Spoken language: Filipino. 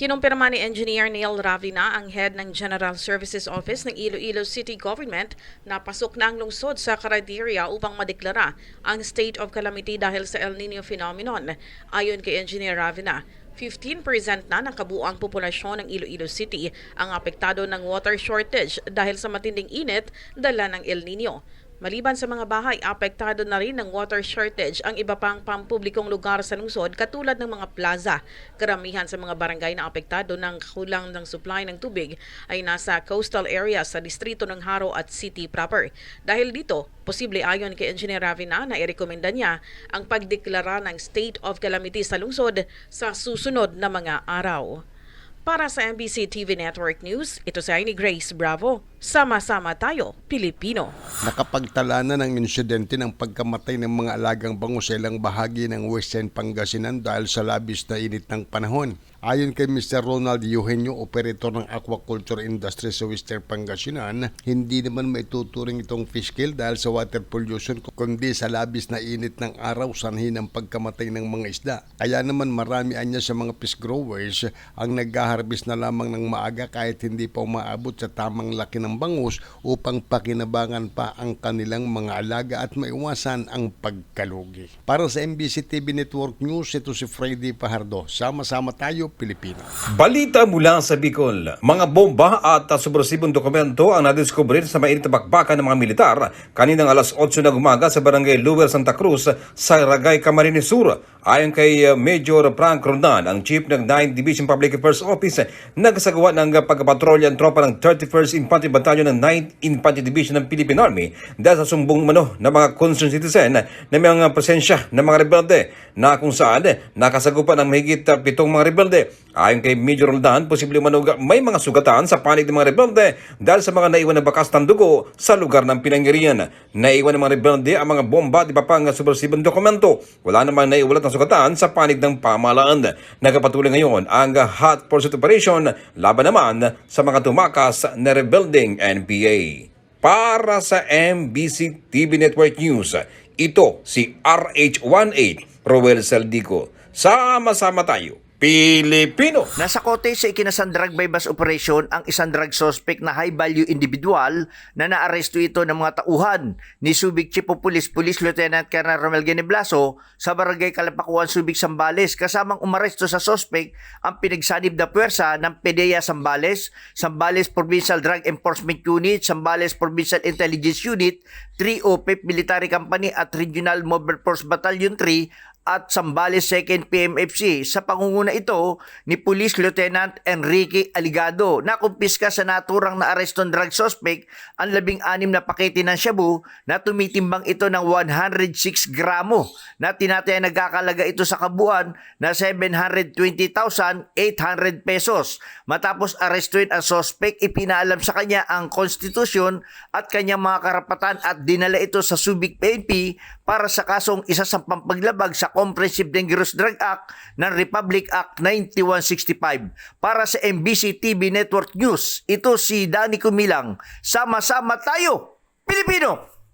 Kinumpirma ni Engineer Neil Ravina, ang head ng General Services Office ng Iloilo City Government, na pasok na ang lungsod sa Caraderia upang madeklara ang state of calamity dahil sa El Nino phenomenon. Ayon kay Engineer Ravina, 15% na ng kabuuang populasyon ng Iloilo City ang apektado ng water shortage dahil sa matinding init dala ng El Nino. Maliban sa mga bahay, apektado na rin ng water shortage ang iba pang pampublikong lugar sa lungsod katulad ng mga plaza. Karamihan sa mga barangay na apektado ng kulang ng supply ng tubig ay nasa coastal areas sa distrito ng Haro at City proper. Dahil dito, posible ayon kay Engineer Ravina na irekomenda niya ang pagdeklara ng state of calamity sa lungsod sa susunod na mga araw. Para sa MBC TV Network News, ito si ni Grace Bravo. Sama-sama tayo, Pilipino. Nakapagtala na ng insidente ng pagkamatay ng mga alagang bangus sa ilang bahagi ng Western Pangasinan dahil sa labis na init ng panahon. Ayon kay Mr. Ronald Eugenio, operator ng aquaculture industry sa Western Pangasinan, hindi naman maituturing itong fish kill dahil sa water pollution kundi sa labis na init ng araw sanhin ang pagkamatay ng mga isda. Kaya naman marami anya sa mga fish growers ang nag-harvest na lamang ng maaga kahit hindi pa umaabot sa tamang laki ng bangus upang pakinabangan pa ang kanilang mga alaga at maiwasan ang pagkalugi. Para sa MBC TV Network News, ito si Freddy Pahardo. Sama-sama tayo, Pilipino. Balita mula sa Bicol. Mga bomba at subversibong dokumento ang nadiskubre sa mainit bakbakan ng mga militar kaninang alas 8 ng umaga sa barangay Lower Santa Cruz sa Ragay, Camarines Sur. Ayon kay uh, Major Frank Rondan, ang chief ng 9th Division Public Affairs Office, nagsagawa ng uh, pagpapatrolya ang tropa ng 31st Infantry Battalion ng 9th Infantry Division ng Philippine Army dahil sa sumbong mano ng mga concerned citizen na may mga presensya ng mga rebelde na kung saan nakasagupan ng mahigit uh, pitong mga rebelde. Ayon kay Major Roldan, posible manuga may mga sugatan sa panig ng mga rebelde dahil sa mga naiwan na bakas ng dugo sa lugar ng pinangyarihan. Naiwan ng mga rebelde ang mga bomba at iba pang subversibong dokumento. Wala namang naiulat ng sugatan sa panig ng pamahalaan. Nagpatuloy ngayon ang hot pursuit operation laban naman sa mga tumakas na rebuilding NPA. Para sa MBC TV Network News, ito si RH18 Roel Saldico. Sama-sama tayo, Pilipino! Nasa kote sa ikinasang drug by bus operation ang isang drug suspect na high value individual na naaresto ito ng mga tauhan ni Subic Chief of Police Police Lieutenant Colonel Romel Geneblaso sa barangay Kalapakuan Subic Sambales kasamang umaresto sa suspect ang pinagsanib na puwersa ng PDEA Sambales, Sambales Provincial Drug Enforcement Unit, Sambales Provincial Intelligence Unit, 3 OPEP Military Company at Regional Mobile Force Battalion 3 at Sambales 2nd PMFC. Sa pangunguna ito ni Police Lieutenant Enrique Aligado na kumpiska sa naturang na arestong drug suspect ang labing-anim na pakete ng shabu na tumitimbang ito ng 106 gramo na tinataya nagkakalaga ito sa kabuuan na 720,800 pesos. Matapos arestuin ang suspect, ipinaalam sa kanya ang konstitusyon at kanyang mga karapatan at dinala ito sa Subic PNP para sa kasong isa sa pampaglabag sa Comprehensive Dangerous Drug Act ng Republic Act 9165. Para sa MBC TV Network News, ito si Danny Kumilang. Sama-sama tayo, Pilipino!